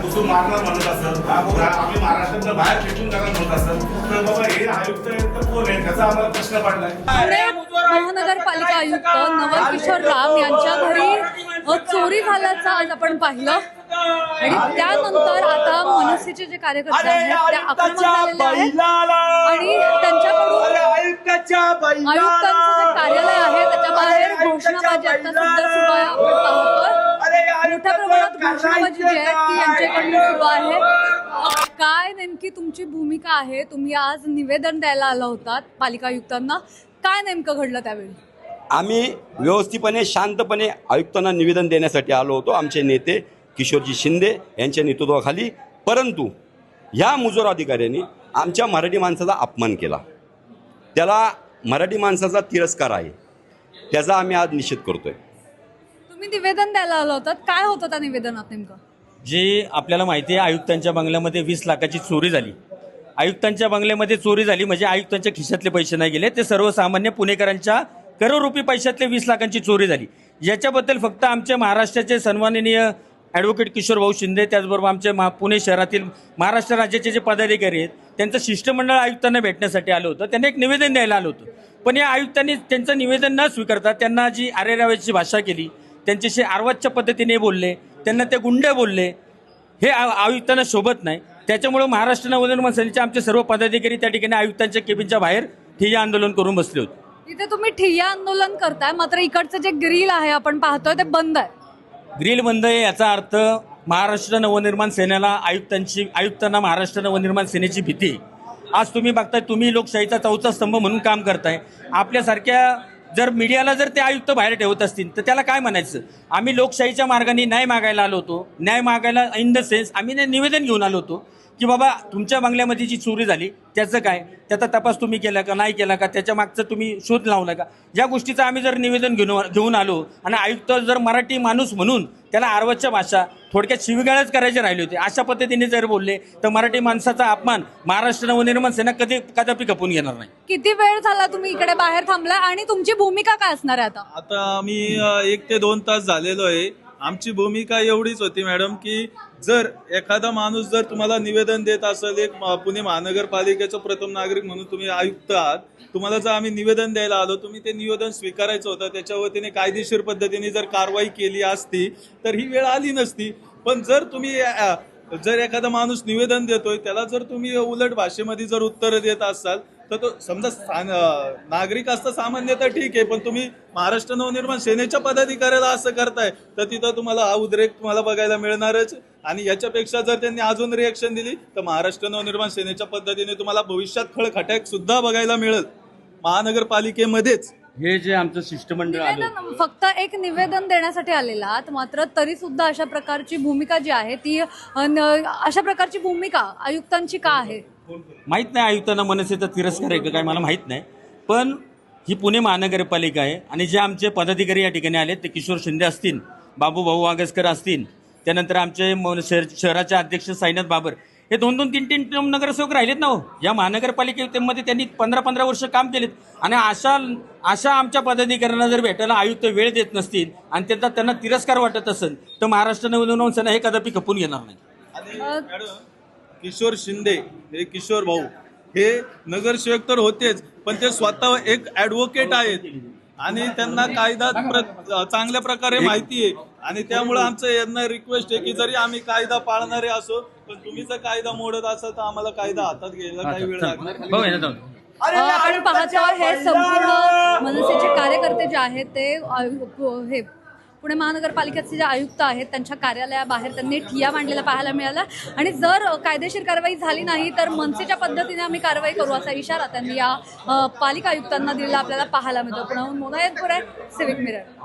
घुसून मारणार म्हणत असत आम्ही महाराष्ट्रातनं बाहेर करणार म्हणत असत तर बाबा हे आयुक्त आहेत तर कोण आहे त्याचा आम्हाला प्रश्न पडलाय. महानगरपालिका आयुक्त नवल किशोर राम यांच्या घरी चोरी झाल्याचं आज आपण पाहिलं. आणि त्यानंतर आता मनसेचे जे कार्यकर्ते आहेत ते आक्रमक झालेले आहेत. आणि त्यांच्याकडून आयुक्ताच्या आयुक्तांचं जे कार्यालय आहे त्याच्या बाहेर घोषणाबाजी आता सुरू आहे आपण पाहतोय. घोषणाबाजी जी आहे ती यांच्याकडून सुरू आहे? अ, काय नेमकी तुमची भूमिका आहे? तुम्ही आज निवेदन द्यायला आला होतात पालिका आयुक्तांना. काय नेमकं घडलं त्यावेळी? आम्ही व्यवस्थितपणे शांतपणे आयुक्तांना निवेदन देण्यासाठी आलो होतो. आमचे नेते किशोरजी शिंदे यांच्या नेतृत्वाखाली. परंतु ह्या मुजोर अधिकाऱ्यांनी आमच्या मराठी माणसाचा अपमान केला. त्याला मराठी माणसाचा तिरस्कार आहे. त्याचा आम्ही आज निषेध करतोय. तुम्ही निवेदन द्यायला आलो होतात काय होतं त्या निवेदनात नेमकं? जे आपल्याला माहिती आहे आयुक्तांच्या बंगल्यामध्ये वीस लाखाची चोरी झाली. आयुक्तांच्या बंगल्यामध्ये चोरी झाली म्हणजे आयुक्तांच्या खिशातले पैसे नाही गेले. ते सर्वसामान्य पुणेकरांच्या करोडरुपी पैशातले वीस लाखांची चोरी झाली. याच्याबद्दल फक्त आमच्या महाराष्ट्राचे सन्माननीय ॲडव्होकेट किशोर भाऊ शिंदे त्याचबरोबर आमचे महा पुणे शहरातील महाराष्ट्र राज्याचे जे पदाधिकारी आहेत त्यांचं शिष्टमंडळ आयुक्तांना भेटण्यासाठी आलं होतं. त्यांना एक निवेदन द्यायला आलं होतं. पण या आयुक्तांनी त्यांचं निवेदन न स्वीकारता त्यांना जी आरेराव्याची भाषा केली त्यांच्याशी आर्वाच्या पद्धतीने बोलले त्यांना ते गुंडे बोलले. हे आयुक्तांना शोभत नाही. त्याच्यामुळे महाराष्ट्र नवनिर्माण सेनेचे आमचे सर्व पदाधिकारी त्या ठिकाणी आयुक्तांच्या केबिनच्या बाहेर ठिय्या आंदोलन करून बसले होते. इथे तुम्ही ठिय्या आंदोलन करताय मात्र इकडचं जे ग्रिल आहे आपण पाहतोय ते बंद आहे. ग्रिल बंद आहे याचा अर्थ महाराष्ट्र नवनिर्माण सेनेला आयुक्तांची आयुक्तांना महाराष्ट्र नवनिर्माण सेनेची भीती. आज तुम्ही बघताय तुम्ही लोकशाहीचा चौथा स्तंभ म्हणून काम करताय. आपल्यासारख्या जर मीडियाला जर ते आयुक्त बाहेर ठेवत असतील तर त्याला काय म्हणायचं? आम्ही लोकशाहीच्या मार्गाने न्याय मागायला आलो होतो. न्याय मागायला इन द सेन्स आम्ही निवेदन घेऊन आलो होतो. की बाबा तुमच्या बंगल्यामध्ये जी चोरी झाली त्याचं काय? त्याचा तपास तुम्ही केला का नाही केला का? त्याच्या मागचं तुम्ही शोध लावला का? या गोष्टीचं आम्ही जर निवेदन घेऊन घेऊन आलो आणि आयुक्त जर मराठी माणूस म्हणून त्याला आरवच्या भाषा थोडक्यात शिवीगाळच करायचे राहिले होते अशा पद्धतीने जर बोलले तर मराठी माणसाचा अपमान महाराष्ट्र नवनिर्माण सेना कधी कदापि खपून घेणार नाही. किती वेळ झाला तुम्ही इकडे बाहेर थांबलाय आणि तुमची भूमिका काय असणार आहे आता? आता आम्ही अ, एक ते दोन तास झालेलो आहे. आमची भूमिका एवढीच होती मॅडम की जर एखादा माणूस जर तुम्हाला निवेदन देत असेल एक पुणे महानगरपालिकेचं प्रथम नागरिक म्हणून तुम्ही आयुक्त आहात तुम्हाला जर आम्ही निवेदन द्यायला आलो तुम्ही ते निवेदन स्वीकारायचं होतं त्याच्या वतीने कायदेशीर पद्धतीने जर कारवाई केली असती तर ही वेळ आली नसती. पण जर तुम्ही जर एखादा माणूस निवेदन देतोय त्याला जर तुम्ही उलट भाषेमध्ये जर उत्तरं देत असाल तर तो समजा नागरिक असतं सामान्य तर ठीक आहे पण तुम्ही महाराष्ट्र नवनिर्माण सेनेच्या पदाधिकाऱ्याला असं करताय तर तिथं तुम्हाला हा उद्रेक तुम्हाला बघायला मिळणारच. आणि याच्यापेक्षा जर त्यांनी अजून रिएक्शन दिली तर महाराष्ट्र नवनिर्माण सेनेच्या पद्धतीने तुम्हाला भविष्यात खळखटाक सुद्धा बघायला मिळेल. महानगरपालिकेमध्येच. हे जे आमचं शिष्टमंडळ आलं. फक्त एक निवेदन देण्यासाठी आलेला आहात मात्र तरी सुद्धा अशा प्रकारची भूमिका जी आहे ती अशा प्रकारची भूमिका आयुक्तांची का आहे? माहीत नाही आयुक्तांना मनसेचा तिरस्कार आहे का काय मला माहीत नाही. पण ही पुणे महानगरपालिका आहे आणि जे आमचे पदाधिकारी या ठिकाणी आले ते किशोर शिंदे असतील बाबू भाऊ वागसकर असतील त्यानंतर आमचे म- शहर शहराचे अध्यक्ष साईनाथ बाबर हे दोन दोन तीन तीन टर्म नगरसेवक राहिलेत ना हो. या महानगरपालिकेमध्ये त्यांनी पंधरा पंधरा वर्ष काम केलेत. आणि अशा अशा आमच्या पदाधिकाऱ्यांना जर भेटायला आयुक्त वेळ देत नसतील आणि त्यांचा त्यांना तिरस्कार वाटत असेल तर महाराष्ट्र नवनिर्माण सेना हे कदापि खपून घेणार नाही. किशोर शिंदे हे किशोर भाऊ. हे नगरसेवक तर होतेच पण ते स्वतः एक ऍडव्होकेट आहेत. आणि त्यांना कायदा प्र- चांगल्या प्रकारे माहिती आहे. आणि त्यामुळे आमचं यांना रिक्वेस्ट आहे की जरी आम्ही कायदा पाळणारे असो पण तुम्ही जर कायदा मोडत असाल तर आम्हाला कायदा हातात घ्यायला काही वेळ. अ, आपण पाहतो हे संपूर्ण मनसेचे कार्यकर्ते जे आहेत ते हे पुणे महानगरपालिकेचे जे आयुक्त आहेत त्यांच्या कार्यालयाबाहेर त्यांनी ठिया मांडलेला पाहायला मिळाला. आणि जर कायदेशीर कारवाई झाली नाही तर मनसेच्या पद्धतीने आम्ही कारवाई करू असा इशारा त्यांनी या पालिका आयुक्तांना दिलेला आपल्याला पाहायला मिळतो. पुण्याहून मोनायतपूर आहे सिविक मिरर.